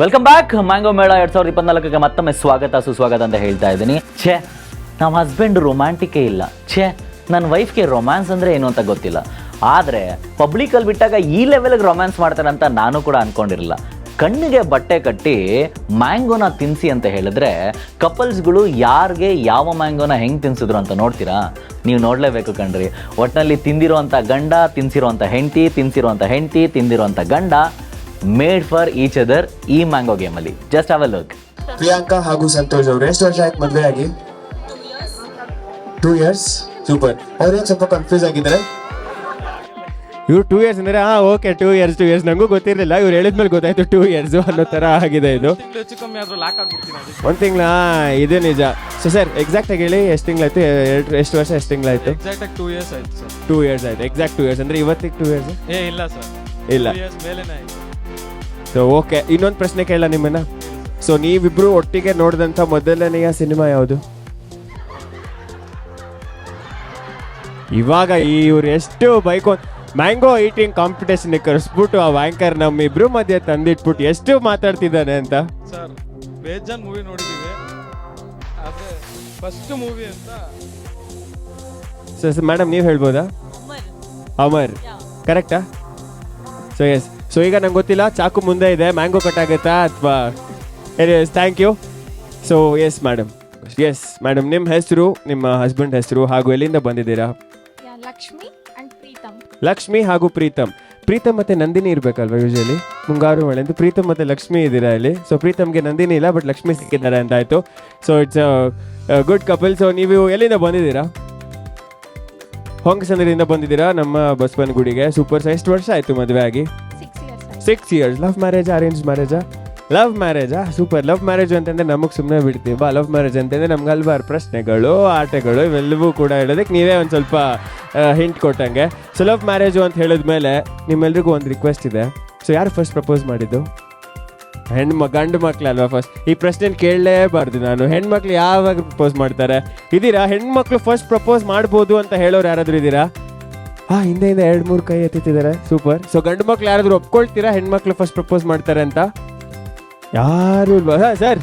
Welcome back mango ಮೇಳ ಎರಡ್ ಸಾವಿರದ ಇಪ್ಪತ್ನಾಲ್ಕಕ್ಕೆ ಮತ್ತೊಮ್ಮೆ ಸ್ವಾಗತ, ಸುಸ್ವಾಗತ ಅಂತ ಹೇಳ್ತಾ ಇದ್ದೀನಿ. ಛೇ ನಮ್ಮ ಹಸ್ಬೆಂಡ್ ರೊಮ್ಯಾಂಟಿಕೇ ಇಲ್ಲ. ಛೇ ನನ್ನ ವೈಫ್ಗೆ ರೊಮ್ಯಾನ್ಸ್ ಅಂದರೆ ಏನು ಅಂತ ಗೊತ್ತಿಲ್ಲ. ಆದರೆ ಪಬ್ಲಿಕಲ್ಲಿ ಬಿಟ್ಟಾಗ ಈ ಲೆವೆಲ್ಗೆ ರೊಮ್ಯಾನ್ಸ್ ಮಾಡ್ತಾರೆ ಅಂತ ನಾನು ಕೂಡ ಅನ್ಕೊಂಡಿರಲಿಲ್ಲ. ಕಣ್ಣಿಗೆ ಬಟ್ಟೆ ಕಟ್ಟಿ ಮ್ಯಾಂಗೋನ ತಿನ್ಸಿ ಅಂತ ಹೇಳಿದ್ರೆ ಕಪಲ್ಸ್ಗಳು ಯಾರಿಗೆ ಯಾವ ಮ್ಯಾಂಗೋನ ಹೆಂಗೆ ತಿನ್ಸಿದ್ರು ಅಂತ ನೋಡ್ತೀರಾ? ನೀವು ನೋಡಲೇಬೇಕು ಕಣ್ರಿ. ಒಟ್ಟಿನಲ್ಲಿ ತಿಂದಿರೋ ಗಂಡ ತಿನ್ಸಿರುವಂಥ ಹೆಂಡತಿ ತಿನ್ಸಿರುವಂಥ ಹೆಂಡತಿ ತಿಂದಿರೋ ಗಂಡ ಮೇಡ್ ಫಾರ್ ಈಚ್ ಅದರ್ ಈ mango ಗೇಮಲ್ಲಿ just have a look Priyanka ಹಾಗೂ ಸಂತೋಷ್ ಅವರು ಎಷ್ಟು ವರ್ಷ ಆಯ್ತು ಮದುವೆ ಆಗಿ? ಟೂ ಇಯರ್ಸ್ ಸೂಪರ್ ಅವ್ರು ಸ್ವಲ್ಪ ಕನ್ಫ್ಯೂಸ್ ಆಗಿದ್ದಾರೆ? ಇವ್ರು ಟೂ ಇಯರ್ಸ್ ಅಂದ್ರೆ ಹಾ okay two years two years ನಂಗೂ ಗೊತ್ತಿರಲಿಲ್ಲ ಇವ್ರು ಹೇಳಿದ್ಮೇಲೆ ಗೊತ್ತಾಯ್ತು ಟೂ ಇಯರ್ಸ್ ಅನ್ನೋ ತರ ಆಗಿದೆ ಇದು. ತಿಂಗಳು ಹೆಚ್ಚು ಕಮ್ಮಿ ಆದ್ರೂ ಲಾಕ್ ಆಗ್ಬಿಡ್ತೀನಿ ಅದಕ್ಕೆ ಒಂದ್ ತಿಂಗಳ ಇದು ನಿಜ. ಸೊ ಸರ್ ಎಕ್ಸಾಕ್ಟ್ ಆಗಿ ಹೇಳಿ ಎಷ್ಟು ತಿಂಗಳಾಯ್ತು? ಎರಡು ಎಷ್ಟು ವರ್ಷ ಎಷ್ಟು ತಿಂಗಳಾಯ್ತು? ಎಕ್ಸಾಕ್ಟ್ ಆಗಿ ಟೂ ಇಯರ್ಸ್ ಆಯ್ತು ಸರ್ ಟೂ ಇಯರ್ಸ್ ಆಯ್ತು. ಎಕ್ಸಾಕ್ಟ್ ಟೂ ಇಯರ್ಸ್ ಅಂದ್ರೆ ಇವತ್ತಿಗೆ ಟೂ ಇಯರ್ಸ್ ಏ ಇಲ್ಲ ಸರ್ ಇಲ್ಲ. ಟೂ ಇಯರ್ಸ್ ಮೇಲೇನೆ ಆಯ್ತು. ಸೊ ಓಕೆ ಇನ್ನೊಂದು ಪ್ರಶ್ನೆ ಕೇಳ ನಿಮ್ಮನ್ನ. ಸೊ ನೀವಿಬ್ರು ಒಟ್ಟಿಗೆ ನೋಡಿದಂಥ ಮೊದಲನೆಯ ಸಿನಿಮಾ ಯಾವುದು? ಇವಾಗ ಇವ್ರು ಎಷ್ಟು ಬೈಕ್ ಮ್ಯಾಂಗೋ ಈಟಿಂಗ್ ಕಾಂಪಿಟೇಷನ್ ಕರೆಸ್ಬಿಟ್ಟು ಆ ವ್ಯಾಂಕರ್ ನಮ್ಮಿಬ್ರು ಮಧ್ಯೆ ತಂದಿಟ್ಬಿಟ್ಟು ಎಷ್ಟು ಮಾತಾಡ್ತಿದ್ದಾನೆ ಅಂತ? ಸರ್ ಬೇಜಾನ್ ಮೂವಿ ನೋಡಿದ್ದೀವಿ ಆದರೆ ಫಸ್ಟ್ ಮೂವಿ ಅಂತ ಸೊ ಮೇಡಮ್ ನೀವು ಹೇಳ್ಬೋದಾ? ಅಮರ್. ಕರೆಕ್ಟಾ ಸೊ ಎಸ್ ಸೊ ಈಗ ನಂಗೆ ಗೊತ್ತಿಲ್ಲ ಚಾಕು ಮುಂದೆ ಇದೆ ಮ್ಯಾಂಗೋ ಕಟ್ ಆಗುತ್ತಾ ಅಥವಾ? Yes thank you so yes madam yes madam ನಿಮ್ಮ ಹೆಸರು ನಿಮ್ಮ ಹಸ್ಬೆಂಡ್ ಹೆಸರು ಹಾಗೂ ಎಲ್ಲಿಂದ ಬಂದಿದ್ದೀರಾ? ಲಕ್ಷ್ಮಿ ಪ್ರೀತಮ್. ಲಕ್ಷ್ಮಿ ಹಾಗೂ ಪ್ರೀತಮ್. ಪ್ರೀತಮ್ ಮತ್ತೆ ನಂದಿನಿ ಇರ್ಬೇಕಲ್ವಾ ಯೂಶಲಿ ಮುಂಗಾರು ಮಳೆ ಅಂತ ಪ್ರೀತಮ್ ಮತ್ತೆ ಲಕ್ಷ್ಮಿ ಇದ್ದೀರಾ ಇಲ್ಲಿ? ಸೊ ಪ್ರೀತಮ್ಗೆ ನಂದಿನಿ ಇಲ್ಲ ಬಟ್ ಲಕ್ಷ್ಮಿ ಸಿಕ್ಕಿದ್ದಾರೆ ಅಂತ ಆಯ್ತು. So it's good couple so ನೀವು ಎಲ್ಲಿಂದ ಬಂದಿದ್ದೀರಾ? ಹೊಂಗಸಂದ್ರದಿಂದ ಬಂದಿದ್ದೀರಾ ನಮ್ಮ ಬಸವನ ಗುಡಿಗೆ ಸೂಪರ್ ಎಷ್ಟು ವರ್ಷ ಆಯ್ತು ಮದುವೆ ಆಗಿ. Six years love marriage arrange ಮ್ಯಾರೇಜಾ love ಮ್ಯಾರೇಜಾ ಸೂಪರ್ ಲವ್ ಮ್ಯಾರೇಜ್ ಅಂತಂದ್ರೆ ನಮಗೆ ಸುಮ್ಮನೆ ಬಿಡ್ತೀವಿ. ಬಾ ಲವ್ ಮ್ಯಾರೇಜ್ ಅಂತಂದ್ರೆ ನಮ್ಗೆ ಹಲ್ವಾರು ಪ್ರಶ್ನೆಗಳು, ಆಟಗಳು ಇವೆಲ್ಲವೂ ಕೂಡ ಹೇಳೋದಕ್ಕೆ ನೀವೇ ಒಂದು ಸ್ವಲ್ಪ ಹಿಂಟ್ ಕೊಟ್ಟಂಗೆ. ಸೊ ಲವ್ ಮ್ಯಾರೇಜು ಅಂತ ಹೇಳಿದ್ಮೇಲೆ ನಿಮ್ಮೆಲ್ರಿಗೂ ಒಂದು ರಿಕ್ವೆಸ್ಟ್ ಇದೆ. ಸೊ ಯಾರು ಫಸ್ಟ್ ಪ್ರಪೋಸ್ ಮಾಡಿದ್ದು? ಹೆಣ್ಣು ಗಂಡು ಮಕ್ಳಲ್ವಾ ಫಸ್ಟ್ ಈ ಪ್ರಶ್ನೆ ಕೇಳಲೇಬಾರ್ದು ನಾನು. ಹೆಣ್ಮಕ್ಳು ಯಾವಾಗ ಪ್ರಪೋಸ್ ಮಾಡ್ತಾರೆ? ಇದೀರಾ? ಹೆಣ್ಮಕ್ಳು ಫಸ್ಟ್ ಪ್ರಪೋಸ್ ಮಾಡ್ಬೋದು ಅಂತ ಹೇಳೋರು ಯಾರಾದರೂ ಇದ್ದೀರಾ ಹಾ ಹಿಂದೆ ಹಿಂದೆ ಎರಡು ಮೂರು ಕೈ ಎತ್ತಿದ್ದಾರೆ ಸೂಪರ್ ಸೊ ಗಂಡು ಮಕ್ಳು ಯಾರಾದ್ರೂ ಒಪ್ಕೊಳ್ತೀರಾ? ಹೆಣ್ಮಕ್ಳು ಫಸ್ಟ್ ಪ್ರಪೋಸ್ ಮಾಡ್ತಾರೆ ಅಂತ? ಯಾರು ಇಲ್ವಾ? ಸರ್.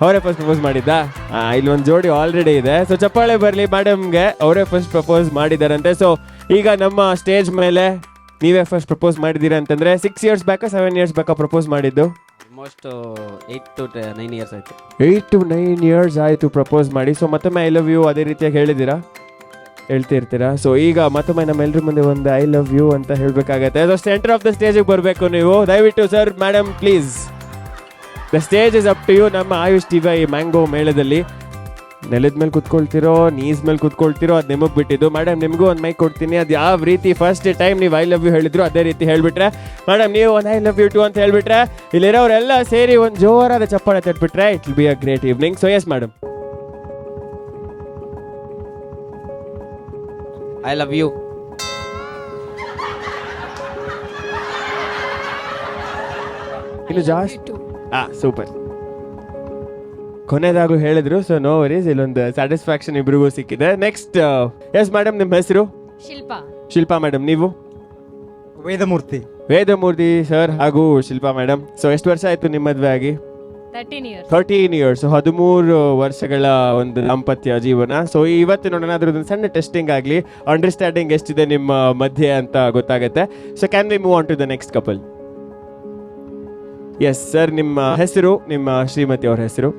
ಅವರೇ ಫಸ್ಟ್ ಪ್ರಪೋಸ್ ಮಾಡಿದ್ದಾ? ಆ, ಇಲ್ಲಿ ಒಂದು ಜೋಡಿ ಆಲ್ರೆಡಿ ಇದೆ. ಸೊ ಚಪ್ಪಾಳೆ ಬರಲಿ ಮೇಡಮ್ಗೆ ಅವರೇ ಫಸ್ಟ್ ಪ್ರಪೋಸ್ ಮಾಡಿದಾರಂತೆ ಸೊ ಈಗ ನಮ್ಮ ಸ್ಟೇಜ್ ಮೇಲೆ ನೀವೇ ಫಸ್ಟ್ ಪ್ರಪೋಸ್ ಮಾಡಿದ್ದೀರಾ ಅಂತಂದ್ರೆ ಸಿಕ್ಸ್ ಇಯರ್ಸ್ ಬೇಕಾ ಸೆವೆನ್ ಇಯರ್ಸ್ ಬೇಕಾ ಪ್ರಪೋಸ್ ಮಾಡಿದ್ದು? Almost eight to nine years ಆಯ್ತು. ಏಯ್ಟ್ ಟು ನೈನ್ ಇಯರ್ಸ್ ಆಯಿತು ಪ್ರಪೋಸ್ ಮಾಡಿ. ಸೊ ಮತ್ತೊಮ್ಮೆ ಐ ಲವ್ ಯು ಅದೇ ರೀತಿಯಾಗಿ ಹೇಳಿದ್ದೀರಾ? ಹೇಳ್ತಿರ್ತೀರಾ? ಸೊ ಈಗ ಮತ್ತೊಮ್ಮೆ ನಮ್ಮೆಲ್ಲರ ಮುಂದೆ ಒಂದು ಐ ಲವ್ ಯು ಅಂತ ಹೇಳಬೇಕಾಗತ್ತೆ. ಸೊ ಸೆಂಟರ್ ಆಫ್ ದ ಸ್ಟೇಜಿಗೆ ಬರಬೇಕು ನೀವು. ದಯವಿಟ್ಟು sir madam please the stage is up to you ನಮ್ಮ ಆಯುಷ್ ಟಿ ವೈ ಮ್ಯಾಂಗೋ ಮೇಳದಲ್ಲಿ. ನೆಲದ ಮೇಲೆ ಕುತ್ಕೊಳ್ತಿರೋ ನೀಸ್ ಮೇಲೆ ಕುತ್ಕೊಳ್ತಿರೋ, ಅದು ನಿಮಗೆ ಬಿಟ್ಟಿದ್ದು. ಮೇಡಮ್ ನಿಮಗೂ ಒಂದು ಮೈಕ್ ಕೊಡ್ತೀನಿ. ಅದು ಯಾವ ರೀತಿ ಫಸ್ಟ್ ಟೈಮ್ ನೀವು ಐ ಲವ್ ಯು ಹೇಳಿದ್ರು, ಅದೇ ರೀತಿ ಹೇಳಿಬಿಟ್ರೆ. ಮೇಡಮ್ ನೀವು ಒಂದು ಐ ಲವ್ ಯು ಟು ಅಂತ ಹೇಳಿಬಿಟ್ರೆ, ಇಲ್ಲಿರೋರೆಲ್ಲ ಸೇರಿ ಒಂದು ಜೋರಾದ ಚಪ್ಪಾಳೆ ತಟ್ಬಿಟ್ರೆ it be a great evening so yes madam I love you ಇನ್ನು ಜಾಸ್ಟ್ love ಜಾಸ್ತಿ you ಆ ಸೂಪರ್ ಕೊನೆಯದಾಗೂ ಹೇಳಿದ್ರು ಸೊ ನೋ ವರೀಸ್ ಇಲ್ಲೊಂದು ಸ್ಯಾಟಿಸ್ಫ್ಯಾಕ್ಷನ್ ಇಬ್ರಿಗೂ ಸಿಕ್ಕಿದೆ. ನೆಕ್ಸ್ಟ್ ಎಸ್ ಮೇಡಮ್ ನಿಮ್ಮ ಹೆಸರು? ಶಿಲ್ಪಾ. ಶಿಲ್ಪಾ ಮೇಡಮ್ ನೀವು? ವೇದಮೂರ್ತಿ. ವೇದಮೂರ್ತಿ ಸರ್ ಹಾಗೂ ಶಿಲ್ಪಾ ಮೇಡಮ್ ಸೊ ಎಷ್ಟು ವರ್ಷ ಆಯಿತು ನಿಮ್ಮ ಮದುವೆ ಆಗಿ? 13 years. ಥರ್ಟೀನ್ ಇಯರ್ಸ್ ಹದಿಮೂರು ವರ್ಷಗಳ ಒಂದು ದಾಂಪತ್ಯ ಜೀವನ. ಸೊ ಇವತ್ತು ನೋಡೋಣ ಅದ್ರದ್ದು ಸಣ್ಣ ಟೆಸ್ಟಿಂಗ್ ಆಗಲಿ. ಅಂಡರ್ಸ್ಟ್ಯಾಂಡಿಂಗ್ ಎಷ್ಟಿದೆ ನಿಮ್ಮ ಮಧ್ಯೆ ಅಂತ ಗೊತ್ತಾಗುತ್ತೆ. So can we move on to the next couple yes sir ನಿಮ್ಮ ಹೆಸರು ನಿಮ್ಮ ಶ್ರೀಮತಿ ಅವ್ರ ಹೆಸರು?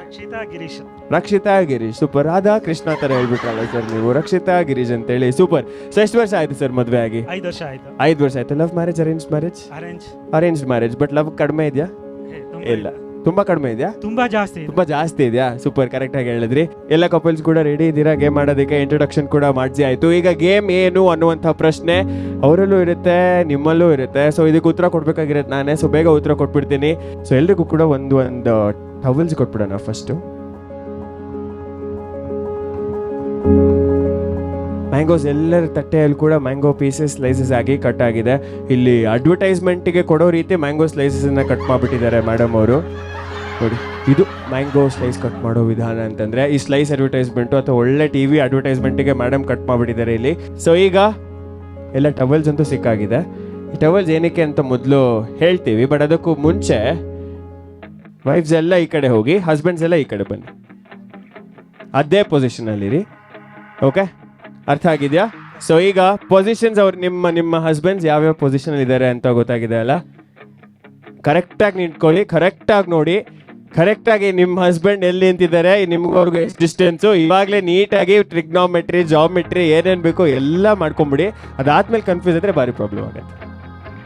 ರಕ್ಷಿತಾ ಗಿರೀಶ್. ರಕ್ಷಿತಾ ಗಿರೀಶ್ ಸೂಪರ್ ರಾಧಾ ಕೃಷ್ಣ ತರ ಹೇಳ್ಬಿಟ್ರಲ್ಲ ಸರ್ ನೀವು. ರಕ್ಷಿತಾ ಗಿರೀಶ್ ಅಂತೇಳಿ ಸೂಪರ್ ಸೊ ಎಷ್ಟು ವರ್ಷ ಆಯ್ತು ಸರ್ ಮದುವೆ ಆಗಿ? ಐದು ವರ್ಷ ಆಯ್ತು. ಐದು ವರ್ಷ ಆಯ್ತು? Love marriage arrange marriage arrange arrange marriage but love ಕಡಿಮೆ ಇದೆಯಾ? ಇಲ್ಲ. ತುಂಬಾ ಕಡಿಮೆ ಇದೆಯಾ? ತುಂಬಾ ಜಾಸ್ತಿ ಇದೆ. ತುಂಬಾ ಜಾಸ್ತಿ ಇದೆಯಾ? ಸೂಪರ್ ಕರೆಕ್ಟ್ ಆಗಿ ಹೇಳಿದ್ರಿ. ಎಲ್ಲ ಕಪಲ್ಸ್ ಕೂಡ ರೆಡಿ ಇದ್ದೀರಾ? ಗೇಮ್ ಆಡೋದಕ್ಕೆ ಇಂಟ್ರೊಡಕ್ಷನ್ ಕೂಡ ಮಾಡಿಸಿ ಆಯ್ತು. ಈಗ ಗೇಮ್ ಏನು ಅನ್ನುವಂಥ ಪ್ರಶ್ನೆ ಅವರಲ್ಲೂ ಇರುತ್ತೆ ನಿಮ್ಮಲ್ಲೂ ಇರುತ್ತೆ. ಸೊ ಇದಕ್ಕೆ ಉತ್ತರ ಕೊಡ್ಬೇಕಾಗಿರತ್ತೆ ನಾನೇ. ಸೊ ಬೇಗ ಉತ್ತರ ಕೊಟ್ಬಿಡ್ತೀನಿ. ಸೊ ಎಲ್ರಿಗೂ ಕೂಡ ಒಂದು ಒಂದು ಟವಲ್ಸ್ ಕೊಟ್ಬಿಡೋಣ ಫಸ್ಟು ಮ್ಯಾಂಗೋಸ್ ಎಲ್ಲರ ತಟ್ಟೆಯಲ್ಲಿ ಕೂಡ ಮ್ಯಾಂಗೋ ಪೀಸಸ್, ಸ್ಲೈಸಸ್ ಆಗಿ ಕಟ್ ಆಗಿದೆ. ಇಲ್ಲಿ ಅಡ್ವರ್ಟೈಸ್ಮೆಂಟಿಗೆ ಕೊಡೋ ರೀತಿ ಮ್ಯಾಂಗೋ ಸ್ಲೈಸಸ್ನ ಕಟ್ ಮಾಡಿಬಿಟ್ಟಿದ್ದಾರೆ ಮೇಡಮ್ ಅವರು. ನೋಡಿ, ಇದು ಮ್ಯಾಂಗೋ ಸ್ಲೈಸ್ ಕಟ್ ಮಾಡೋ ವಿಧಾನ ಅಂತಂದ್ರೆ ಈ ಸ್ಲೈಸ್ ಅಡ್ವರ್ಟೈಸ್ಮೆಂಟು ಅಥವಾ ಒಳ್ಳೆ ಟಿ ವಿ ಅಡ್ವರ್ಟೈಸ್ಮೆಂಟಿಗೆ ಮೇಡಮ್ ಕಟ್ ಮಾಡಿಬಿಟ್ಟಿದ್ದಾರೆ ಇಲ್ಲಿ. ಸೊ ಈಗ ಎಲ್ಲ ಟವಲ್ಸ್ ಅಂತೂ ಸಿಕ್ಕಾಗಿದೆ. ಈ ಟವಲ್ಸ್ ಏನಕ್ಕೆ ಅಂತ ಮೊದಲು ಹೇಳ್ತೀವಿ ಬಟ್ ಅದಕ್ಕೂ ಮುಂಚೆ ವೈಫ್ಸ್ ಎಲ್ಲ ಈ ಕಡೆ ಹೋಗಿ ಹಸ್ಬೆಂಡ್ಸ್ ಎಲ್ಲ ಈ ಕಡೆ ಬನ್ನಿ. ಅದೇ ಪೊಸಿಷನಲ್ಲಿರಿ ಓಕೆ ಅರ್ಥ ಆಗಿದೆಯಾ? ಸೊ ಈಗ ಪೊಸಿಷನ್ಸ್ ಅವ್ರು ನಿಮ್ಮ ನಿಮ್ಮ ಹಸ್ಬೆಂಡ್ಸ್ ಯಾವ್ಯಾವ ಪೊಸಿಷನ್ ಇದ್ದಾರೆ ಅಂತ ಗೊತ್ತಾಗಿದೆ ಅಲ್ಲ? ಕರೆಕ್ಟಾಗಿ ನಿಂತ್ಕೊಳ್ಳಿ ಕರೆಕ್ಟಾಗಿ ನೋಡಿ. ಕರೆಕ್ಟಾಗಿ ನಿಮ್ಮ ಹಸ್ಬೆಂಡ್ ಎಲ್ಲಿ ನಿಂತಿದ್ದಾರೆ ನಿಮ್ಗವ್ರಿಗೆ ಎಷ್ಟು ಡಿಸ್ಟೆನ್ಸು ಇವಾಗಲೇ ನೀಟಾಗಿ ಟ್ರಿಗ್ನಾಮೆಟ್ರಿ ಜಾಮೆಟ್ರಿ ಏನೇನು ಬೇಕೋ ಎಲ್ಲ ಮಾಡ್ಕೊಂಬಿಡಿ. ಅದಾದ್ಮೇಲೆ ಕನ್ಫ್ಯೂಸ್ ಆದರೆ ಭಾರಿ ಪ್ರಾಬ್ಲಮ್ ಆಗುತ್ತೆ.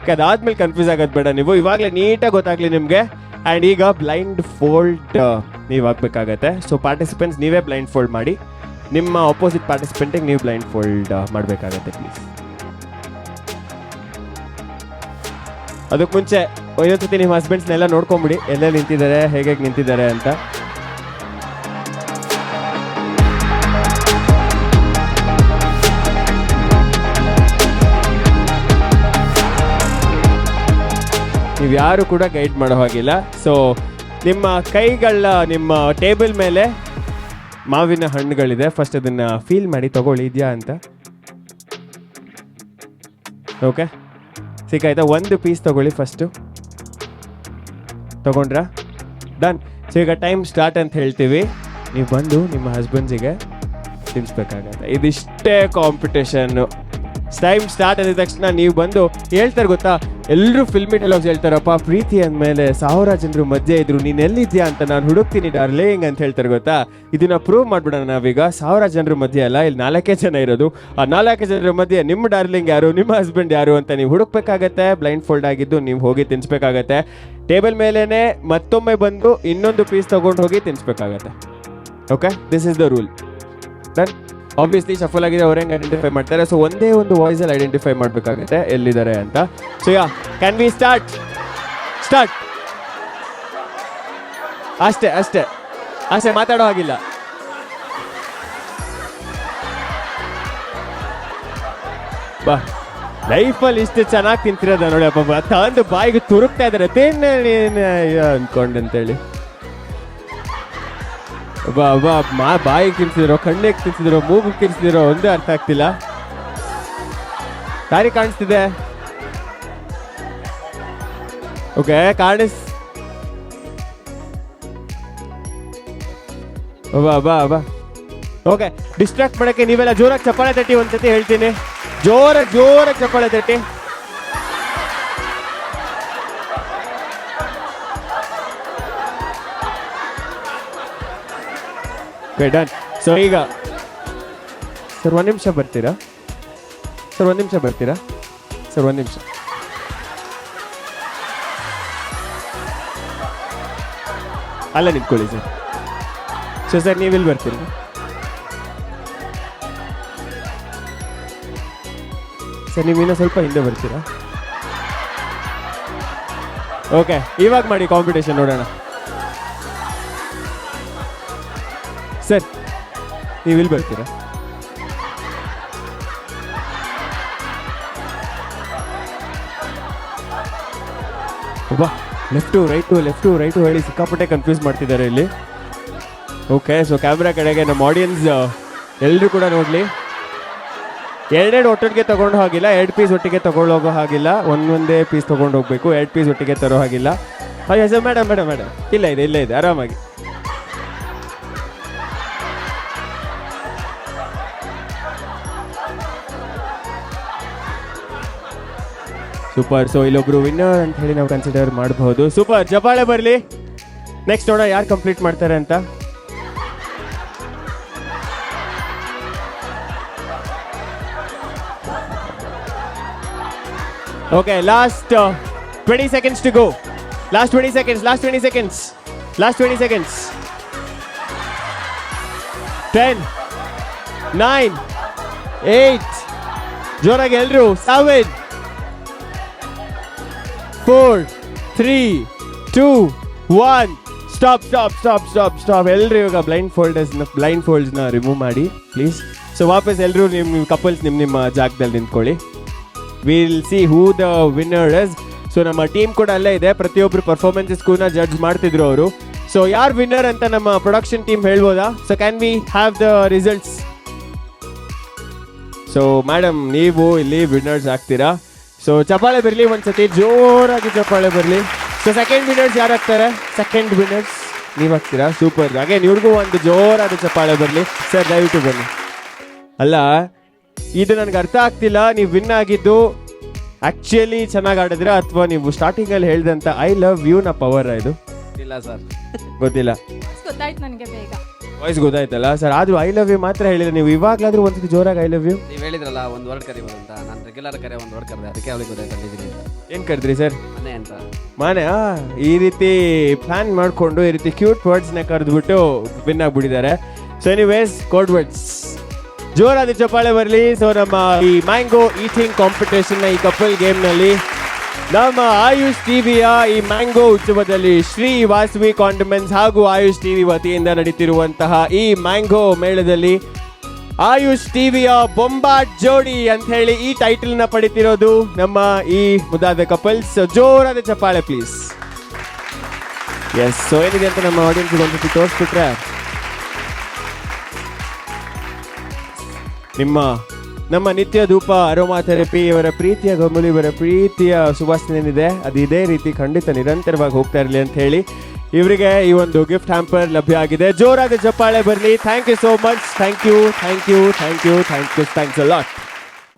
ಓಕೆ ಅದಾದ್ಮೇಲೆ ಕನ್ಫ್ಯೂಸ್ ಆಗೋದು ಬೇಡ ನೀವು. ಇವಾಗಲೇ ನೀಟಾಗಿ ಗೊತ್ತಾಗಲಿ ನಿಮಗೆ. ಆ್ಯಂಡ್ ಈಗ ಬ್ಲೈಂಡ್ ಫೋಲ್ಡ್ ನೀವು ಆಗಬೇಕಾಗತ್ತೆ. ಸೊ ಪಾರ್ಟಿಸಿಪೆಂಟ್ಸ್ ನೀವೇ ಬ್ಲೈಂಡ್ ಫೋಲ್ಡ್ ಮಾಡಿ. ನಿಮ್ಮ ಅಪೋಸಿಟ್ ಪಾರ್ಟಿಸಿಪೆಂಟಿಗೆ ನೀವು ಬ್ಲೈಂಡ್ ಫೋಲ್ಡ್ ಮಾಡಬೇಕಾಗತ್ತೆ ಪ್ಲೀಸ್ ಅದಕ್ಕೆ ಮುಂಚೆ ಒಂದೊಂದ್ಸತಿ ನಿಮ್ಮ ಹಸ್ಬೆಂಡ್ಸ್ನೆಲ್ಲ ನೋಡ್ಕೊಂಬಿಡಿ, ಎಲ್ಲೆಲ್ಲಿ ನಿಂತಿದ್ದಾರೆ ಹೇಗೆ ನಿಂತಿದ್ದಾರೆ ಅಂತ. ನೀವು ಯಾರು ಕೂಡ ಗೈಡ್ ಮಾಡೋ ಹಾಗಿಲ್ಲ. ಸೊ ನಿಮ್ಮ ಕೈಗಳ, ನಿಮ್ಮ ಟೇಬಲ್ ಮೇಲೆ ಮಾವಿನ ಹಣ್ಣುಗಳಿದೆ. ಫಸ್ಟ್ ಅದನ್ನ ಫೀಲ್ ಮಾಡಿ, ತಗೊಳ್ಳಿ, ಇದೆಯಾ ಅಂತ. ಓಕೆ ಸಿಕ್ಕಾಯ್ತಾ? ಒಂದು ಪೀಸ್ ತಗೊಳ್ಳಿ ಫಸ್ಟು ತಗೊಂಡ್ರಾ? ಡನ್ ಸೊ ಈಗ ಟೈಮ್ ಸ್ಟಾರ್ಟ್ ಅಂತ ಹೇಳ್ತೀವಿ. ನೀವು ಬಂದು ನಿಮ್ಮ ಹಸ್ಬೆಂಡ್ಸಿಗೆ ತಿನ್ಸ್ಬೇಕಾಗತ್ತೆ ಇದಿಷ್ಟೇ ಕಾಂಪಿಟೇಷನ್ನು ಟೈಮ್ ಸ್ಟಾರ್ಟ್ ಆದ ತಕ್ಷಣ ನೀವು ಬಂದು ಹೇಳ್ತಾರೆ ಗೊತ್ತಾ? ಎಲ್ಲರೂ ಫಿಲ್ಮ್ ಡೈಲಾಗ್ಸ್ ಹೇಳ್ತಾರಪ್ಪ. ಪ್ರೀತಿ ಅಂದಮೇಲೆ ಸಾವಿರ ಜನರು ಮಧ್ಯೆ ಇದ್ರು. ನೀನು ಎಲ್ಲಿದ್ಯಾ ಅಂತ ನಾನು ಹುಡುಕ್ತೀನಿ ಡಾರ್ಲಿಂಗ್ ಅಂತ ಹೇಳ್ತಾರೆ ಗೊತ್ತಾ? ಇದನ್ನ ಪ್ರೂವ್ ಮಾಡ್ಬಿಡೋಣ ನಾವೀಗ. ಸಾವಿರ ಜನರ ಮಧ್ಯೆ ಅಲ್ಲ, ಇಲ್ಲಿ ನಾಲ್ಕೇ ಜನ ಇರೋದು. ಆ ನಾಲ್ಕು ಜನರ ಮಧ್ಯೆ ನಿಮ್ಮ ಡಾರ್ಲಿಂಗ್ ಯಾರು, ನಿಮ್ಮ ಹಸ್ಬೆಂಡ್ ಯಾರು ಅಂತ ನೀವು ಹುಡುಕ್ಬೇಕಾಗತ್ತೆ. ಬ್ಲೈಂಡ್ ಫೋಲ್ಡ್ ಆಗಿದ್ದು ನೀವು ಹೋಗಿ ತಿನ್ಸ್ಬೇಕಾಗತ್ತೆ. ಟೇಬಲ್ ಮೇಲೇ ಮತ್ತೊಮ್ಮೆ ಬಂದು ಇನ್ನೊಂದು ಪೀಸ್ ತೊಗೊಂಡು ಹೋಗಿ ತಿನ್ಸ್ಬೇಕಾಗತ್ತೆ. Okay this is the rule done obviously shuffle ಆಗಿದೆ ಅವ್ರು ಹೆಂಗೆ ಐಡೆಂಟಿಫೈ ಮಾಡ್ತಾರೆ? ಸೊ ಒಂದೇ ಒಂದು ವಾಯ್ಸಲ್ಲಿ ಐಡೆಂಟಿಫೈ ಮಾಡಬೇಕಾಗುತ್ತೆ ಎಲ್ಲಿದ್ದಾರೆ ಅಂತ. So yeah can we start start ಅಷ್ಟೇ ಅಷ್ಟೇ. ಅಷ್ಟೇ, ಮಾತಾಡೋ ಹಾಗಿಲ್ಲ. ಬಾ. ಲೈಫಲ್ಲಿ ಇಷ್ಟು ಚೆನ್ನಾಗಿ ತಿಂತಿರೋದ ನೋಡಿ ಅಪ್ಪ ತಂದು ಬಾಯಿಗೆ ತುರುಕ್ತಾ ಇದ್ದಾರೆ. ತಿನ್ನ ನೀನು, ಅಯ್ಯೋ ಮಾ ಬಾಯಿಗೆ ತಿನ್ಸಿದಿರೋ ಕಣ್ಣಿಗೆ ತಿನ್ಸಿದಿರೋ ಮೂಗು ತಿನ್ಸಿದಿರೋ ಒಂದೇ ಅರ್ಥ ಆಗ್ತಿಲ್ಲ. ದಾರಿ ಕಾಣಿಸ್ತಿದೆ. ಓಕೆ, ಕಾಣಿಸ್ ಬಾ ಬಾ ಬಾ ಓಕೆ ಡಿಸ್ಟ್ರಾಕ್ಟ್ ಮಾಡಕ್ಕೆ ನೀವೆಲ್ಲ ಜೋರಾಗಿ ಚಪ್ಪಾಳೆ ತಟ್ಟಿ ಒಂದ್ಸತಿ ಹೇಳ್ತೀನಿ. ಜೋರಾಗಿ ಜೋರಾಗಿ ಚಪ್ಪಾಳೆ ತಟ್ಟಿ. ಡನ್ ಸೊ ಈಗ. ಸರ್ ಒಂದು ನಿಮಿಷ ಬರ್ತೀರಾ? ಸರ್ ಒಂದು ನಿಮಿಷ ಬರ್ತೀರಾ? ಸರ್ ಒಂದು ನಿಮಿಷ. ಅಲ್ಲ ನಿಂತ್ಕೊಳ್ಳಿ ಸರ್ ಸೊ ಸರ್ ನೀವಿಲ್ಲಿ ಬರ್ತೀರಾ? ಸರ್ ನೀವು ಇನ್ನೂ ಸ್ವಲ್ಪ ಹಿಂದೆ ಬರ್ತೀರಾ? ಓಕೆ ಇವಾಗ ಮಾಡಿ ಕಾಂಪಿಟೇಷನ್ ನೋಡೋಣ. ಸರ್, ನೀವು ಇಲ್ಲಿ ಬರ್ತೀರಾ? ಒಬ್ಬ ಲೆಫ್ಟು ರೈಟು ಲೆಫ್ಟು ರೈಟು ಹೇಳಿ ಸಿಕ್ಕಾಪಟ್ಟೆ ಕನ್ಫ್ಯೂಸ್ ಮಾಡ್ತಿದ್ದಾರೆ ಇಲ್ಲಿ. ಓಕೆ ಸೊ ಕ್ಯಾಮ್ರಾ ಕಡೆಗೆ ನಮ್ಮ ಆಡಿಯನ್ಸ್ ಎಲ್ಲರೂ ಕೂಡ ನೋಡಲಿ. ಎರಡೆರಡು ಒಟ್ಟಿಗೆ ತೊಗೊಂಡು ಹೋಗಿಲ್ಲ, ಎರಡು ಪೀಸ್ ಒಟ್ಟಿಗೆ ತಗೊಂಡು ಹೋಗೋ ಹಾಗಿಲ್ಲ, ಒಂದೊಂದೇ ಪೀಸ್ ತೊಗೊಂಡು ಹೋಗಬೇಕು, ಎರಡು ಪೀಸ್ ಒಟ್ಟಿಗೆ ತರೋ ಹಾಗಿಲ್ಲ. ಅಯ್ಯೋ ಸರ್ ಮೇಡಮ್ ಮೇಡಮ್ ಮೇಡಮ್ ಇಲ್ಲ ಇದೆ ಇಲ್ಲ ಇದೆ, ಆರಾಮಾಗಿ. ಸೂಪರ್ ಸೊ ಇಲ್ಲೊಬ್ರು ವಿನ್ನರ್ ಅಂತ ಹೇಳಿ ನಾವು ಕನ್ಸಿಡರ್ ಮಾಡಬಹುದು. ಸೂಪರ್ ಜಪಾಳೆ ಬರಲಿ. ನೆಕ್ಸ್ಟ್ ನೋಡೋಣ ಯಾರು ಕಂಪ್ಲೀಟ್ ಮಾಡ್ತಾರೆ ಅಂತ. Okay last twenty seconds to go last twenty seconds last twenty seconds last twenty seconds ten nine eight ಜೋರಾಗಿ ಎಲ್ರು seven four three two one stop stop stop stop stop ಎಲ್ಲರೂ ಇವಾಗ blind ಫೋಲ್ಡರ್ಸ್ನ blind ಫೋಲ್ಡ್ಸ್ನ remove ಮಾಡಿ please so ವಾಪಸ್ ಎಲ್ಲರೂ ನಿಮ್ಮ ಕಪಲ್ಸ್ ನಿಮ್ಮ ನಿಮ್ಮ ಜಾಗದಲ್ಲಿ ನಿಂತ್ಕೊಳ್ಳಿ. Will see who the winner is so ನಮ್ಮ ಟೀಮ್ ಕೂಡ ಅಲ್ಲೇ ಇದೆ. ಪ್ರತಿಯೊಬ್ಬರು ಪರ್ಫಾರ್ಮೆನ್ಸಸ್ ಕೂಡ ಜಡ್ಜ್ ಮಾಡ್ತಿದ್ರು ಅವರು. ಸೊ ಯಾರು ವಿನ್ನರ್ ಅಂತ ನಮ್ಮ ಪ್ರೊಡಕ್ಷನ್ ಟೀಮ್ ಹೇಳ್ಬೋದಾ? So can we have the results so madam ನೀವು ಇಲ್ಲಿ ವಿನ್ನರ್ಸ್ ಆಗ್ತೀರಾ? ಸೊ ಚಪ್ಪಾಳೆ ಬರಲಿ ಒಂದ್ಸತಿ ಜೋರಾಗಿ ಚಪ್ಪಾಳೆ ಬರಲಿ ಸೊ ಸೆಕೆಂಡ್ ವಿನರ್ಸ್ ಯಾರು ಆಗ್ತಾರೆ ಸೆಕೆಂಡ್ ವಿನರ್ಸ್ ನೀವು ಹಾಕ್ತೀರಾ? ಸೂಪರ್ ಹಾಗೆ ಇವ್ರಿಗೂ ಒಂದು ಜೋರಾದ ಚಪ್ಪಾಳೆ ಬರಲಿ ಸರ್ ದಯವಿಟ್ಟು ಬನ್ನಿ. ಅಲ್ಲ ಇದು ನನಗೆ ಅರ್ಥ ಆಗ್ತಿಲ್ಲ. ನೀವು ವಿನ್ ಆಗಿದ್ದು ಆಕ್ಚುಲಿ ಚೆನ್ನಾಗಿ ಆಡಿದ್ರೆ? ಅಥವಾ ನೀವು ಸ್ಟಾರ್ಟಿಂಗಲ್ಲಿ ಹೇಳಿದಂತ ಐ ಲವ್ ಯು ನ ಪವರ್ ಇದು? ಇಲ್ಲ ಸರ್ ಗೊತ್ತಿಲ್ಲ. ಗೊತ್ತಾಯ್ತು ನನಗೆ ಬೇಗ. ವಾಯ್ಸ್ ಗೊತ್ತಾಯ್ತಲ್ಲ? ಸರ್ ಆದ್ರೂ ಐ ಲವ್ ಯು ಮಾತ್ರ ಹೇಳಿದ್ರೆ ನೀವು ಇವಾಗ್ಲಾದ್ರೂ ಒಂದ್ಸತಿ ಜೋರಾಗಿ ಐ ಲವ್ ಯು ನೀವು ಹೇಳಿದ್ರಲ್ಲ ಒಂದು ವರ್ಡ್ ಕರಿಬೋದು ಅಂತ. ನಾನು ರೆಗ್ಯುಲರ್ ಕರೆ ಒಂದು ವರ್ಡ್ ಕರೆದೆ. ಅದಕ್ಕೆ ಅವಳಿಗೆ ಗೊತ್ತಾಯ್ತು ಅಂತ. ಏನ್ ಕರೆದ್ರಿ ಸರ್ ಮನೆ ಅಂತ. ಮನೆ ಆ, ಈ ರೀತಿ ಪ್ಲಾನ್ ಮಾಡಿಕೊಂಡು ಈ ರೀತಿ ಕ್ಯೂಟ್ ವರ್ಡ್ಸ್ನ ಕರೆದ್ಬಿಟ್ಟು ವಿನ್ ಆಗ್ಬಿಟ್ಟಿದ್ದಾರೆ. ಸೊ ಎನಿವೇಸ್ ಕೋಡ್ ವರ್ಡ್ಸ್ ಜೋರಾದ ಚಪ್ಪಾಳೆ ಬರಲಿ. ಸೊ ನಮ್ಮ ಈ ಮ್ಯಾಂಗೋ ಈಟಿಂಗ್ ಕಾಂಪಿಟೇಷನ್ ಈ ಕಪಲ್ ಗೇಮ್ನಲ್ಲಿ ನಮ್ಮ ಆಯುಷ್ ಟಿವಿಯ ಈ ಮ್ಯಾಂಗೋ ಉತ್ಸವದಲ್ಲಿ ಶ್ರೀ ವಾಸವಿ ಕಾಂಡಿಮೆಂಟ್ಸ್ ಹಾಗೂ ಆಯುಷ್ ಟಿವಿ ವತಿಯಿಂದ ನಡೀತಿರುವಂತಹ ಈ ಮ್ಯಾಂಗೋ ಮೇಳದಲ್ಲಿ ಆಯುಷ್ ಟಿವಿಯ ಬೊಂಬಾಟ್ ಜೋಡಿ ಅಂತ ಹೇಳಿ ಈ ಟೈಟಲ್ನ ಪಡಿತಿರೋದು ನಮ್ಮ ಈ ಮುದ್ದಾದ ಕಪಲ್ಸ್ ಜೋರಾದ ಚಪ್ಪಾಳೆ ಪ್ಲೀಸ್ ಎಸ್ ಸೊ ಏನಿದೆ ಅಂತ ನಮ್ಮ ಆಡಿಯನ್ಸ್ ಒಂದ್ಸತಿ ತೋರಿಸ್ಬಿಟ್ರೆ. ನಿಮ್ಮ ನಮ್ಮ ನಿತ್ಯ ಧೂಪ, ಅರೋಮಾ ಥೆರಪಿ, ಇವರ ಪ್ರೀತಿಯ ಗಮಲು, ಇವರ ಪ್ರೀತಿಯ ಸುವಾಸನೆ ಏನಿದೆ ಅದು ಇದೇ ರೀತಿ ಖಂಡಿತ ನಿರಂತರವಾಗಿ ಹೋಗ್ತಾ ಇರಲಿ ಅಂತ ಹೇಳಿ ಇವರಿಗೆ ಈ ಒಂದು ಗಿಫ್ಟ್ ಹ್ಯಾಂಪರ್ ಲಭ್ಯ ಆಗಿದೆ. ಜೋರಾದ ಚಪ್ಪಾಳೆ ಬರಲಿ. Thank you so much thank you thank you thank you thank you thanks a lot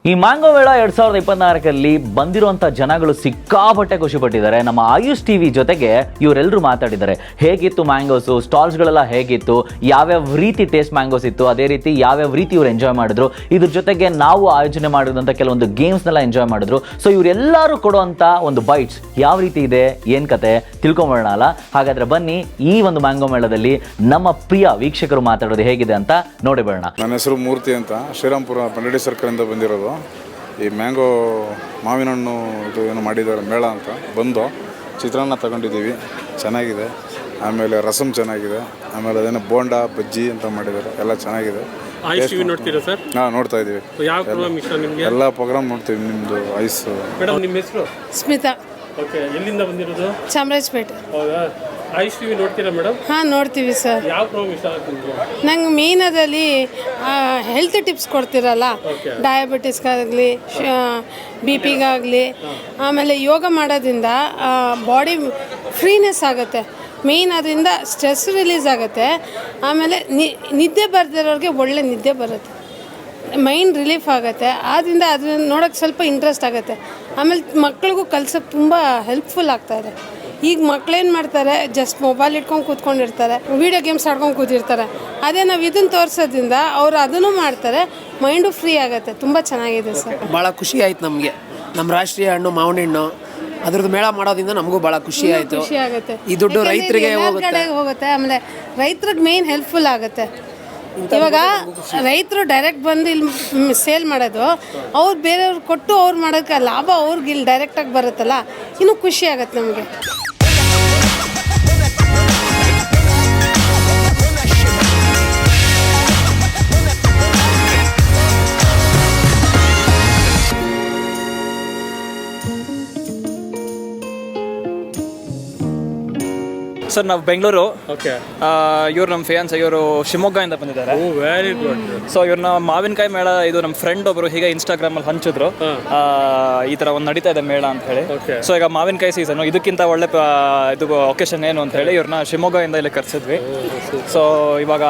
ಈ ಮ್ಯಾಂಗೋ ಮೇಳ ಎರಡ್ ಸಾವಿರದ ಇಪ್ಪತ್ನಾಲ್ಕರಲ್ಲಿ ಬಂದಿರುವಂತ ಜನಗಳು ಸಿಕ್ಕಾಪಟ್ಟೆ ಖುಷಿ ಪಟ್ಟಿದ್ದಾರೆ. ನಮ್ಮ ಆಯುಷ್ ಟಿವಿ ಜೊತೆಗೆ ಇವರೆಲ್ಲರೂ ಮಾತಾಡಿದ್ದಾರೆ. ಹೇಗಿತ್ತು ಮ್ಯಾಂಗೋಸು? ಸ್ಟಾಲ್ಸ್ಗಳೆಲ್ಲ ಹೇಗಿತ್ತು? ಯಾವ್ಯಾವ ರೀತಿ ಟೇಸ್ಟ್ ಮ್ಯಾಂಗೋಸ್ ಇತ್ತು? ಅದೇ ರೀತಿ ಯಾವ್ಯಾವ ರೀತಿ ಇವರು ಎಂಜಾಯ್ ಮಾಡಿದ್ರು? ಇದ್ರ ಜೊತೆಗೆ ನಾವು ಆಯೋಜನೆ ಮಾಡಿದಂಥ ಕೆಲವೊಂದು ಗೇಮ್ಸ್ನೆಲ್ಲ ಎಂಜಾಯ್ ಮಾಡಿದ್ರು. ಸೊ ಇವರೆಲ್ಲರೂ ಕೊಡುವಂಥ ಒಂದು ಬೈಟ್ಸ್ ಯಾವ ರೀತಿ ಇದೆ? ಏನು ಕತೆ? ತಿಳ್ಕೊಂಬೋಣ ಅಲ್ಲ? ಹಾಗಾದ್ರೆ ಬನ್ನಿ ಈ ಒಂದು ಮ್ಯಾಂಗೋ ಮೇಳದಲ್ಲಿ ನಮ್ಮ ಪ್ರಿಯ ವೀಕ್ಷಕರು ಮಾತಾಡೋದು ಹೇಗಿದೆ ಅಂತ ನೋಡಿ ಬರೋಣ. ನನ್ನ ಹೆಸರು ಮೂರ್ತಿ ಅಂತ. ಶ್ರೀರಾಮ್ಪುರ ಪಂಡಡಿ ಸರ್ಕಲಿಂದ ಬಂದಿರೋದು. ಈ ಮ್ಯಾಂಗೋ ಮಾವಿನ ಹಣ್ಣು ಇದು ಏನು ಮಾಡಿದ್ದಾರೆ ಮೇಳ ಅಂತ ಬಂದು ಚಿತ್ರಾನ್ನ ತಗೊಂಡಿದ್ದೀವಿ. ಚೆನ್ನಾಗಿದೆ. ಆಮೇಲೆ ರಸಮ್ ಚೆನ್ನಾಗಿದೆ. ಆಮೇಲೆ ಅದೇನೋ ಬೋಂಡ ಬಜ್ಜಿ ಅಂತ ಮಾಡಿದ್ದಾರೆ. ಎಲ್ಲ ಚೆನ್ನಾಗಿದೆ. ನೋಡ್ತೀರಾ ಸರ್? ಹಾಂ ನೋಡ್ತಾ ಇದ್ದೀವಿ. ಯಾವ ಪ್ರೋಗ್ರಾಮ್ ಇಷ್ಟ ನಿಮಗೆ? ಎಲ್ಲ ಪ್ರೋಗ್ರಾಮ್ ನೋಡ್ತೀವಿ ನಿಮ್ಮದು ಐಸ್ ಮೇಡಮ್ ನಿಮ್ಮ ಹೆಸರು? ಸ್ಮಿತಾ. ಓಕೆ ಎಲ್ಲಿಂದ ಬಂದಿರೋದು? ಚಾಮರಾಜಪೇಟೆ. ಹೌದಾ? ಐಸ್ ಟಿವಿ ನೋಡ್ತೀರಾ ಮೇಡಮ್? ಹಾಂ ನೋಡ್ತೀವಿ ಸರ್. ಯಾವ ಪ್ರೋಗ್ರಾಮ್ ಇಷ್ಟ ಆಗುತ್ತೆ ನಿಮಗೆ? ನಂಗೆ ಮೀನದಲ್ಲಿ ಹೆಲ್ತ್ ಟಿಪ್ಸ್ ಕೊಡ್ತಿರಲ್ಲ? ಡಯಾಬಿಟಿಸ್ಗಾಗಲಿ ಬಿ ಪಿಗಾಗಲಿ ಆಮೇಲೆ ಯೋಗ ಮಾಡೋದ್ರಿಂದ ಬಾಡಿ ಫ್ರೀನೆಸ್ ಆಗುತ್ತೆ. ಮೇಯ್ನ್ ಅದರಿಂದ ಸ್ಟ್ರೆಸ್ ರಿಲೀಸ್ ಆಗುತ್ತೆ. ಆಮೇಲೆ ನಿ- ನಿದ್ದೆ ಬರ್ದಿರೋರಿಗೆ ಒಳ್ಳೆ ನಿದ್ದೆ ಬರುತ್ತೆ. ಮೈಂಡ್ ರಿಲೀಫ್ ಆಗುತ್ತೆ. ಆದ್ದರಿಂದ ಅದನ್ನ ನೋಡೋಕ್ಕೆ ಸ್ವಲ್ಪ ಇಂಟ್ರೆಸ್ಟ್ ಆಗುತ್ತೆ. ಆಮೇಲೆ ಮಕ್ಳಿಗೂ ಕಲ್ಸೋಕ್ಕೆ ತುಂಬ ಹೆಲ್ಪ್ಫುಲ್ ಆಗ್ತಾ ಇದೆ. ಈಗ ಮಕ್ಳೇನು ಮಾಡ್ತಾರೆ? ಜಸ್ಟ್ ಮೊಬೈಲ್ ಇಟ್ಕೊಂಡು ಕೂತ್ಕೊಂಡಿರ್ತಾರೆ. ವೀಡಿಯೋ ಗೇಮ್ಸ್ ಆಡ್ಕೊಂಡು ಕೂತಿರ್ತಾರೆ. ಅದೇ ನಾವು ಇದನ್ನು ತೋರಿಸೋದ್ರಿಂದ ಅವರು ಅದನ್ನು ಮಾಡ್ತಾರೆ. ಮೈಂಡು ಫ್ರೀ ಆಗುತ್ತೆ. ತುಂಬ ಚೆನ್ನಾಗಿದೆ ಸರ್. ಭಾಳ ಖುಷಿ ಆಯ್ತು ನಮಗೆ. ನಮ್ಮ ರಾಷ್ಟ್ರೀಯ ಹಣ್ಣು ಮಾವಿನ ಹಣ್ಣು ಅದ್ರದ್ದು ಮೇಳ ಮಾಡೋದ್ರಿಂದ ನಮಗೂ ಭಾಳ ಖುಷಿ ಆಯಿತು. ಖುಷಿ ಆಗುತ್ತೆ. ಈ ದುಡ್ಡು ರೈತರಿಗೆ ಹೋಗುತ್ತೆ. ಹೋಗುತ್ತೆ. ಆಮೇಲೆ ರೈತರಿಗೆ ಮೇನ್ ಹೆಲ್ಪ್ಫುಲ್ ಆಗುತ್ತೆ. ಇವಾಗ ರೈತರು ಡೈರೆಕ್ಟ್ ಬಂದು ಇಲ್ಲಿ ಸೇಲ್ ಮಾಡೋದು ಅವ್ರು ಬೇರೆಯವ್ರು ಕೊಟ್ಟು ಅವ್ರು ಮಾಡೋಕ್ಕೆ ಲಾಭ ಅವ್ರಿಗೆ ಇಲ್ಲಿ ಡೈರೆಕ್ಟಾಗಿ ಬರುತ್ತಲ್ಲ? ಇನ್ನೂ ಖುಷಿ ಆಗುತ್ತೆ ನಮಗೆ. ಸರ್ ನಾವು ಬೆಂಗಳೂರು. ಓಕೆ ಇವ್ರು ನಮ್ಮ ಫೇನ್ಸ್ ಇವರು ಶಿವಮೊಗ್ಗದಿಂದ ಬಂದಿದ್ದಾರೆ. ವೆರಿ ಗುಡ್ ಸೊ ಇವ್ರನ್ನ ಮಾವಿನಕಾಯಿ ಮೇಳ ಇದು ನಮ್ಮ ಫ್ರೆಂಡ್ ಒಬ್ರು ಹೀಗೆ ಇನ್ಸ್ಟಾಗ್ರಾಮಲ್ಲಿ ಹಂಚಿದ್ರು. ಆ, ಈ ತರ ಒಂದು ನಡೀತಾ ಇದೆ ಮೇಳ ಅಂತ ಹೇಳಿ. Okay. ಸೊ ಈಗ ಮಾವಿನಕಾಯಿ ಸೀಸನ್ ಇದಕ್ಕಿಂತ ಒಳ್ಳೆ ಪ- ಇದು ಒಕೇಶನ್ ಏನು ಅಂತ ಹೇಳಿ ಇವ್ರನ್ನ ಶಿವಮೊಗ್ಗದಿಂದ ಇಲ್ಲಿ ಕರೆಸಿದ್ವಿ. ಸೊ ಇವಾಗ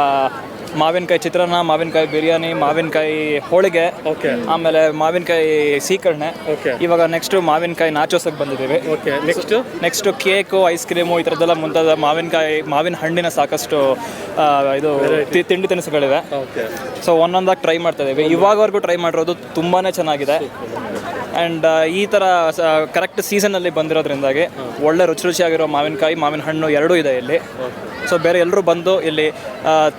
ಮಾವಿನಕಾಯಿ ಚಿತ್ರಾನ್ನ ಮಾವಿನಕಾಯಿ ಬಿರಿಯಾನಿ ಮಾವಿನಕಾಯಿ ಹೋಳಿಗೆ ಓಕೆ ಆಮೇಲೆ ಮಾವಿನಕಾಯಿ ಸೀಕರಣೆ. ಓಕೆ ಇವಾಗ ನೆಕ್ಸ್ಟ್ ಮಾವಿನಕಾಯಿ ನಾಚೋಸಕ್ಕೆ ಬಂದಿದ್ದೀವಿ. Okay next next cake ice cream ಈ ಥರದ್ದೆಲ್ಲ ಮುಂತಾದ ಮಾವಿನಕಾಯಿ ಮಾವಿನ ಹಣ್ಣಿನ ಸಾಕಷ್ಟು ಆ, ಇದು ತಿ- ತಿಂಡಿ ತಿನಿಸುಗಳಿವೆ. ಓಕೆ ಸೊ ಒಂದೊಂದಾಗಿ ಟ್ರೈ ಮಾಡ್ತಾ ಇದ್ದೀವಿ. ಇವಾಗವರೆಗೂ ಟ್ರೈ ಮಾಡಿರೋದು ತುಂಬಾ ಚೆನ್ನಾಗಿದೆ. ಆ್ಯಂಡ್ ಈ ಥರ ಕರೆಕ್ಟ್ ಸೀಸನಲ್ಲಿ ಬಂದಿರೋದ್ರಿಂದಾಗಿ ಒಳ್ಳೆ ರುಚಿ ರುಚಿಯಾಗಿರೋ ಮಾವಿನಕಾಯಿ ಮಾವಿನ ಹಣ್ಣು ಎರಡೂ ಇದೆ ಇಲ್ಲಿ. ಸೊ ಬೇರೆ ಎಲ್ಲರೂ ಬಂದು ಇಲ್ಲಿ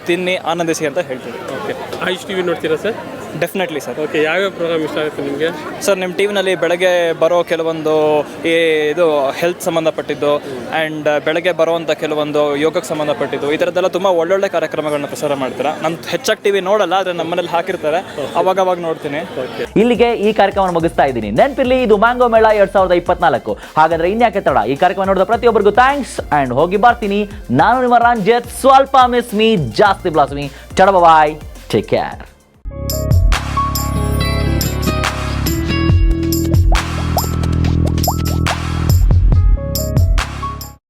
ತಿನ್ನಿ ಆನಂದಿಸಿ ಅಂತ ಹೇಳ್ತೀವಿ. ಓಕೆ ಆಯುಷ್ ಟಿವಿ ನೋಡ್ತೀರಾ ಸರ್? ಡೆಫಿನೆಟ್ಲಿ ಸರ್ ಓಕೆ ಯಾವ್ಯಾವ ಪ್ರೋಗ್ರಾಮ್ ಇಷ್ಟ ಆಗುತ್ತೆ ನಿಮಗೆ? ಸರ್ ನಿಮ್ಮ ಟಿವಿನಲ್ಲಿ ಬೆಳಗ್ಗೆ ಬರೋ ಕೆಲವೊಂದು ಈ ಇದು ಹೆಲ್ತ್ ಸಂಬಂಧಪಟ್ಟಿದ್ದು ಆ್ಯಂಡ್ ಬೆಳಗ್ಗೆ ಬರುವಂಥ ಕೆಲವೊಂದು ಯೋಗಕ್ಕೆ ಸಂಬಂಧಪಟ್ಟಿದ್ದು ಈ ಥರದ್ದೆಲ್ಲ ತುಂಬ ಒಳ್ಳೊಳ್ಳೆ ಕಾರ್ಯಕ್ರಮಗಳನ್ನ ಪ್ರಸಾರ ಮಾಡ್ತೀರಾ? ನಾನು ಹೆಚ್ಚಾಗಿ ಟಿ ವಿ ನೋಡಲ್ಲ ಆದರೆ ನಮ್ಮನೇಲಿ ಹಾಕಿರ್ತಾರೆ. ಅವಾಗವಾಗ ಅವಾಗ ನೋಡ್ತೀನಿ ಇಲ್ಲಿಗೆ ಈ ಕಾರ್ಯಕ್ರಮ ಮುಗಿಸ್ತಾ ಇದ್ದೀನಿ. ನೆನಪಿರ್ಲಿ ಇದು ಮ್ಯಾಂಗೋ ಮೇಳ ಎರಡ್ ಸಾವಿರದ ಇಪ್ಪತ್ನಾಲ್ಕು. ಹಾಗಾದ್ರೆ ಇನ್ಯಾಕೆ ತಡ? ಈ ಕಾರ್ಯಕ್ರಮ ನೋಡಿದ ಪ್ರತಿಯೊಬ್ಬರಿಗೂ ಥ್ಯಾಂಕ್ಸ್ ಅಂಡ್ ಹೋಗಿ ಬರ್ತೀನಿ. ನಾನು ನಿಮ್ಮ ರಂಜಿತ್ ಸ್ವಲ್ಪ ಮಿಸ್ ಮೀ ಜಾಸ್ತಿ ಬ್ಲಾಸ್ ಮೀ ಚಡಬಾಯ್ ಟೇಕ್ ಕೇರ್